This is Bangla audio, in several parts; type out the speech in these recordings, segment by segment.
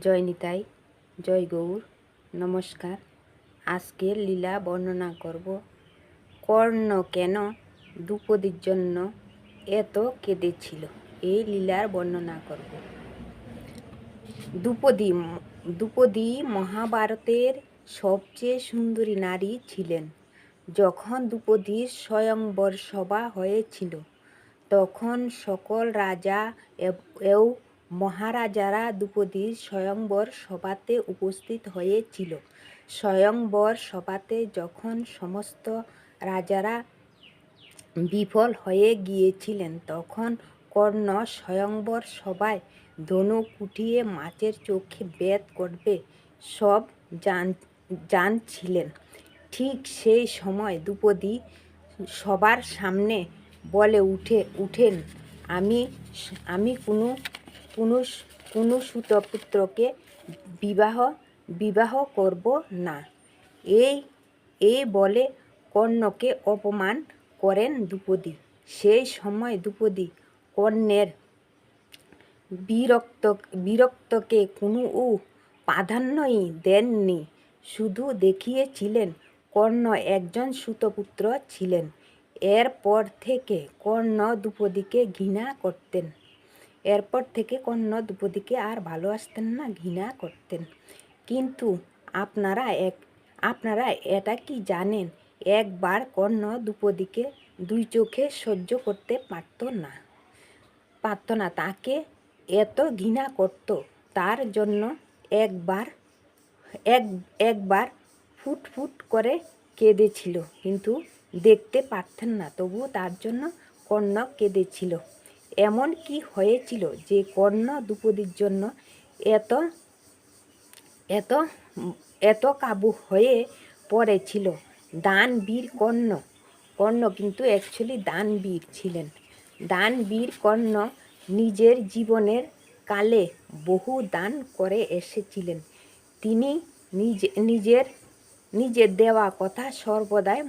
জয় নিতাই জয় গৌর, নমস্কার। আজকের লীলা বর্ণনা করব, কর্ণ কেন দ্রুপদীর জন্য এত কেঁদেছিল? এই লীলার বর্ণনা করব। দ্রুপদী দ্রুপদী মহাভারতের সবচেয়ে সুন্দরী নারী ছিলেন। যখন দ্রুপদীর স্বয়ংবর সভা হয়েছিল, তখন সকল রাজা ও মহারাজারা দ্রুপদীর স্বয়ংবর সভাতে উপস্থিত হয়েছিল। স্বয়ংবর সভাতে যখন সমস্ত রাজারা বিফল হয়ে গিয়েছিলেন, তখন কর্ণ স্বয়ংবর সভায় ধনুক উঠিয়ে মাছের চোখে বেদ করবে, সব জান, জানছিলেন। ঠিক সেই সময় দ্রুপদী সবার সামনে বলে উঠে, উঠেন, আমি আমি কোনো কোনো কোনো সুতপুত্রকে বিবাহ বিবাহ করব না। এই এই বলে কর্ণকে অপমান করেন দ্রুপদী। সেই সময় দ্রুপদী কর্ণের বিরক্ত, বিরক্তকে কোনো ও প্রাধান্যই দেননি। শুধু দেখিয়েছিলেন কর্ণ একজন সুতপুত্র ছিলেন। এরপর থেকে কর্ণ দ্রুপদীকে ঘৃণা করতেন। এরপর থেকে কর্ণ দ্রুপদীকে আর ভালোবাসতেন না, ঘৃণা করতেন। কিন্তু আপনারা এক, আপনারা এটা কি জানেন? একবার কর্ণ দ্রুপদীকে দুই চোখে সহ্য করতে পারত না পারত না, তাকে এত ঘৃণা করত, তার জন্য একবার, এক, একবার ফুট ফুট করে কেঁদেছিল, কিন্তু দেখতে পারতেন না তবু তার জন্য কর্ণ কেঁদেছিল। এমন কি হয়েছিল যে কর্ণ দ্রুপদীর জন্য এত এত এত কাবু হয়ে পড়েছিল? দানবীর কর্ণ। কর্ণ কিন্তু অ্যাকচুয়ালি দানবীর ছিলেন। দানবীর কর্ণ নিজের জীবনের কালে বহু দান করে এসেছিলেন। তিনি নিজে, নিজের নিজের দেওয়া কথা সর্বদাই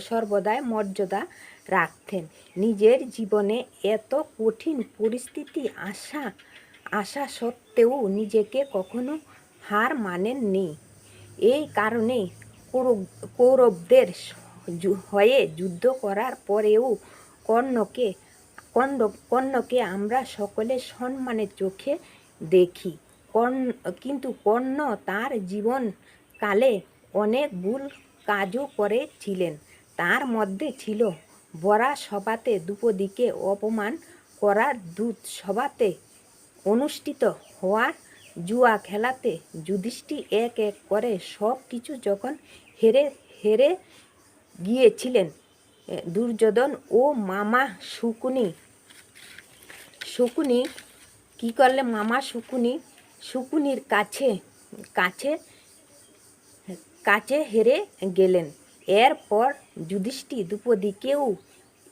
সর্বদাই মর্যাদা রাখতেন। নিজের জীবনে এত কঠিন পরিস্থিতি আসা আসা সত্ত্বেও নিজেকে কখনো হার মানেননি। এই কারণে কৌরবদের হয়ে যুদ্ধ করার পরেও কর্ণকে কর্ণ কর্ণকে আমরা সকলে সম্মানের চোখে দেখি। কর্ণ, কিন্তু কর্ণ তার জীবনকালে অনেক ভুল কাজও করেছিলেন। তার মধ্যে ছিল বরা সভাতে দ্রুপদীকে অপমান করার দূত সভাতে অনুষ্ঠিত হওয়ার জুয়া খেলাতে যুধিষ্ঠি এক এক করে সব কিছু যখন হেরে হেরে গিয়েছিলেন দুর্যোধন ও মামা শুকুনি। শুকুনি, কি করলে মামা শুকুনি? শুকুনির কাছে কাছে কাছে হেরে গেলেন। এরপর যুধিষ্ঠি দ্রুপদীকেও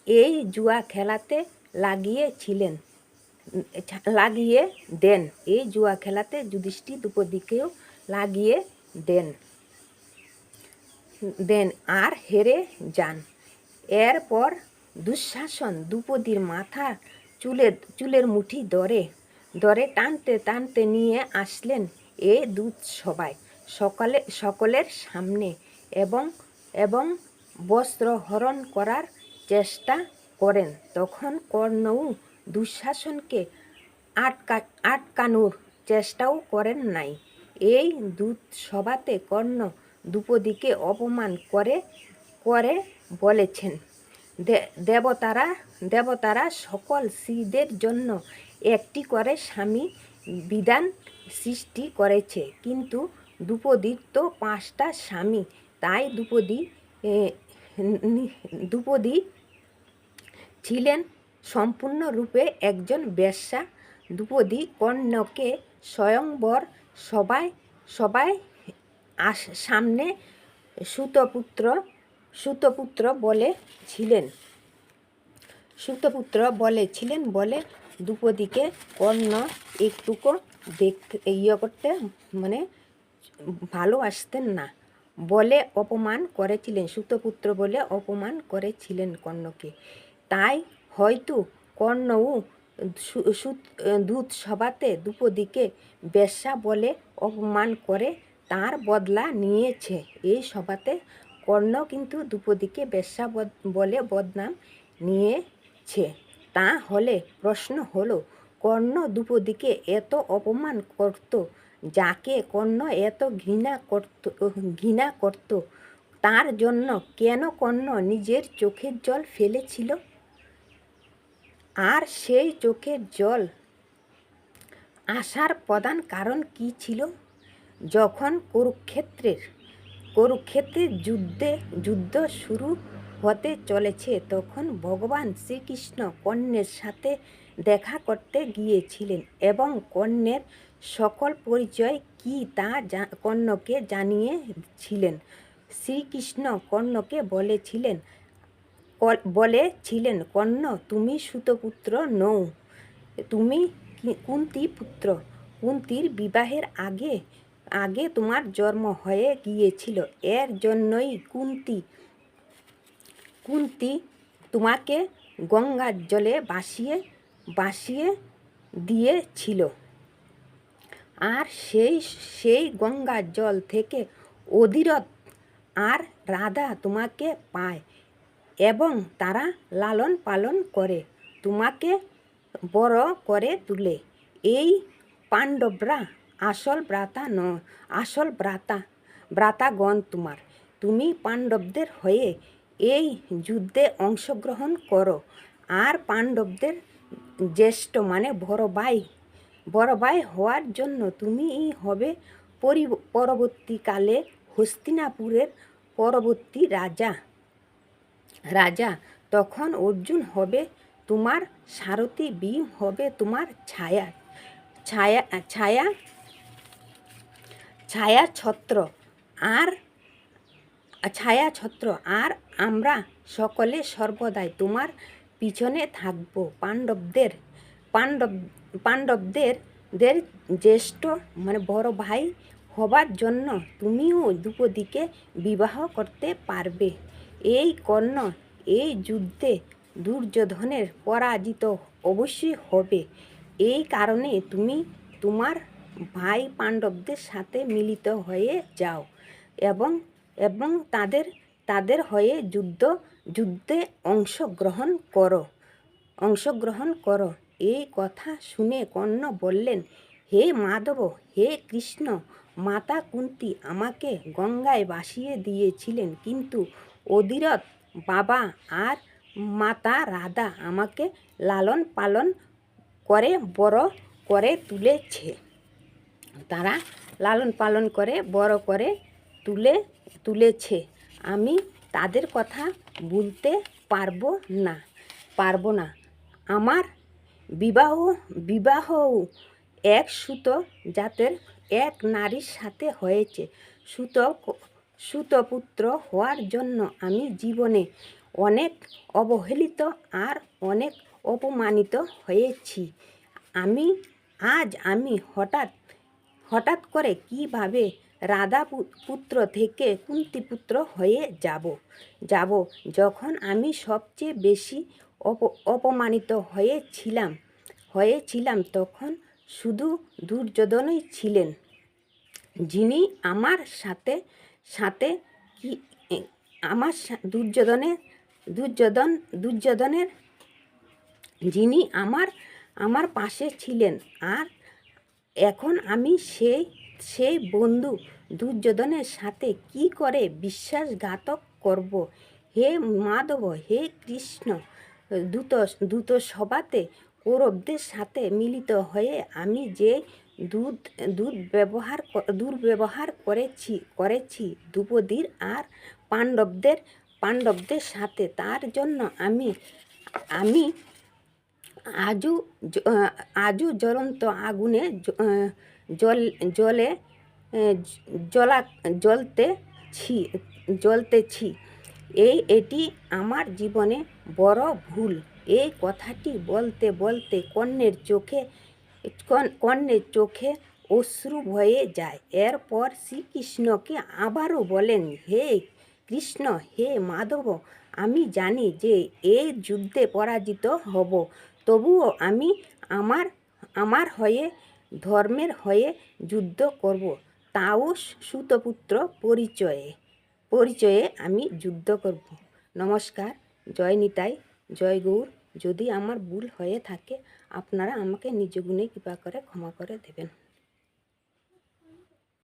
এই জুয়া খেলাতে লাগিয়েছিলেন লাগিয়ে দেন। এই জুয়া খেলাতে যুধিষ্ঠি দ্রুপদীকেও লাগিয়ে দেন দেন আর হেরে যান। এরপর দুঃশাসন দ্রুপদীর মাথা চুলের চুলের মুঠি দরে দরে টানতে টানতে নিয়ে আসলেন এ দুধ সবাই সকালে, সকলের সামনে এবং এবং বস্ত্র হরণ করার চেষ্টা করেন। তখন কর্ণও দুঃশাসনকে আটকা, আটকানোর চেষ্টাও করেন নাই। এই দূত সভাতে কর্ণ দ্রুপদীকে অপমান করে করে বলেছেন দেবতারা দেবতারা সকল স্ত্রীদের জন্য একটি করে স্বামী বিধান সৃষ্টি করেছে। কিন্তু দ্রুপদীর তো পাঁচটা স্বামী তাই দ্রুপদী দ্রুপদী ছিলেন সম্পূর্ণরূপে একজন বেশ্যা। দ্রুপদী কর্ণকে স্বয়ংবর সবাই সবাই সামনে সুতপুত্র সুতপুত্র বলেছিলেন সুতপুত্র বলেছিলেন বলে দ্রুপদীকে কর্ণ একটুকু দেখতে ইয়ে করতে মানে ভালোবাসতেন না। বলে অপমান করেছিলেন, সুতপুত্র বলে অপমান করেছিলেন কর্ণকে। তাই হয়তো কর্ণও দুধ সভাতে দুপদিকে বেশ্যা বলে অপমান করে তার বদলা নিয়েছে। এই সভাতে কর্ণ কিন্তু দুপদিকে বেশ্যা বলে বদনাম নিয়েছে। তা হলে প্রশ্ন হলো, কর্ণ দুপদিকে এত অপমান করত যাকে কর্ণ এত ঘৃণা করত ঘৃণা করত, তার জন্য কেন কর্ণ নিজের চোখের জল ফেলেছিল? আর সেই চোখের জল আসার প্রধান কারণ কি ছিল? যখন কুরুক্ষেত্রের কুরুক্ষেত্রের যুদ্ধে, যুদ্ধ শুরু হতে চলেছে, তখন ভগবান শ্রীকৃষ্ণ কর্ণের সাথে দেখা করতে গিয়েছিলেন এবং কর্ণের সকল পরিচয় কি তা কর্ণকে জানিয়েছিলেন। শ্রীকৃষ্ণ কর্ণকে বলেছিলেন বলেছিলেন, কর্ণ, তুমি সুতপুত্র নৌ তুমি কুন্তী পুত্র। কুন্তির বিবাহের আগে আগে তোমার জন্ম হয়ে গিয়েছিল। এর জন্যই কুন্তি কুন্তি তোমাকে গঙ্গার জলে বাসিয়ে বাসিয়ে দিয়েছিল। আর সেই সেই গঙ্গার জল থেকে অধিরথ আর রাধা তোমাকে পায় এবং তারা লালন পালন করে, তোমাকে বড় করে তুলে। এই পাণ্ডবরা আসল ব্রাতা ন, আসল ব্রাতা ব্রাতাগণ তোমার। তুমি পাণ্ডবদের হয়ে এই যুদ্ধে অংশগ্রহণ করো। আর পাণ্ডবদের জ্যেষ্ঠ মানে বড় ভাই বড় ভাই হওয়ার জন্য তুমিই হবে পরবর্তীকালে হস্তিনাপুরের পরবর্তী রাজা। রাজা, তখন অর্জুন হবে তোমার সারথি, ভীম হবে তোমার ছায়া। ছায়া ছায়া ছায়া ছত্র আর ছায়া ছত্র আর আমরা সকলে সর্বদাই তোমার পিছনে থাকব। পাণ্ডবদের পাণ্ডব, পাণ্ডবদের, দের জ্যেষ্ঠ মানে বড় ভাই হবার জন্য তুমিও দুপদিকে বিবাহ করতে পারবে। এই কর্ণ এই যুদ্ধে দুর্যোধনের পরাজিত অবশ্যই হবে। এই কারণে তুমি তোমার ভাই পাণ্ডবদের সাথে মিলিত হয়ে যাও এবং এবং তাদের তাদের হয়ে যুদ্ধ, যুদ্ধে অংশগ্রহণ করো অংশগ্রহণ করো। এই কথা শুনে কর্ণ বললেন, হে মাধব, হে কৃষ্ণ, মাতা কুন্তি আমাকে গঙ্গায় ভাসিয়ে দিয়েছিলেন, কিন্তু অধিরথ বাবা আর মাতা রাধা আমাকে লালন পালন করে, বড় করে তুলেছে। তারা লালন পালন করে, বড় করে তুলে, তুলেছে। আমি তাদের কথা ভুলতে পারব না পারব না। আমার বিবাহ বিবাহ এক সুতো জাতের এক নারীর সাথে হয়েছে। সুত সুতপুত্র হওয়ার জন্য আমি জীবনে অনেক অবহেলিত আর অনেক অপমানিত হয়েছি। আমি, আজ আমি হঠাৎ হঠাৎ করে কীভাবে রাধা পুত্র থেকে কুন্তি পুত্র হয়ে যাব? যাব যখন আমি সবচেয়ে বেশি অপমানিত হয়েছিলাম হয়েছিলাম তখন শুধু দুর্যোধনই ছিলেন। যিনি আমার সাথে সাথে কি আমার দুর্যোধনের দুর্যোধন দুর্যোধনের যিনি আমার আমার পাশে ছিলেন আর এখন আমি সেই সেই বন্ধু দুর্যোধনের সাথে কি করে বিশ্বাসঘাতক করব? হে মাধব, হে কৃষ্ণ দ্রুত দ্রুত সভাতে কৌরবদের সাথে মিলিত হয়ে আমি যে দুধ দুধ ব্যবহার দুর্ব্যবহার করেছি করেছি দ্রৌপদীর আর পাণ্ডবদের পাণ্ডবদের সাথে তার জন্য আমি আমি আজও আজও জ্বলন্ত আগুনে জল জলে আহ, জ- জ্বলা জ্বলতেছি জ্বলতেছি এই এটি আমার জীবনে বড় ভুল। এই কথাটি বলতে বলতে কর্ণের চোখে, কন- কর্ণের চোখে অশ্রু হয়ে যায়। এরপর শ্রীকৃষ্ণকে আবারও বলেন, হে কৃষ্ণ, হে মাধব, আমি জানি যে এই যুদ্ধে পরাজিত হব। তবুও আমি আমার আমার হয়ে, ধর্মের হয়ে যুদ্ধ করব। তাও সুতপুত্র পরিচয়ে পরিচয়ে আমি যুদ্ধ করব। নমস্কার। জয় নিতাই, জয় গৌর, যদি আমার ভুল হয়ে থাকে, আপনারা আমাকে নিজ গুণে কৃপা করে ক্ষমা করে দেবেন।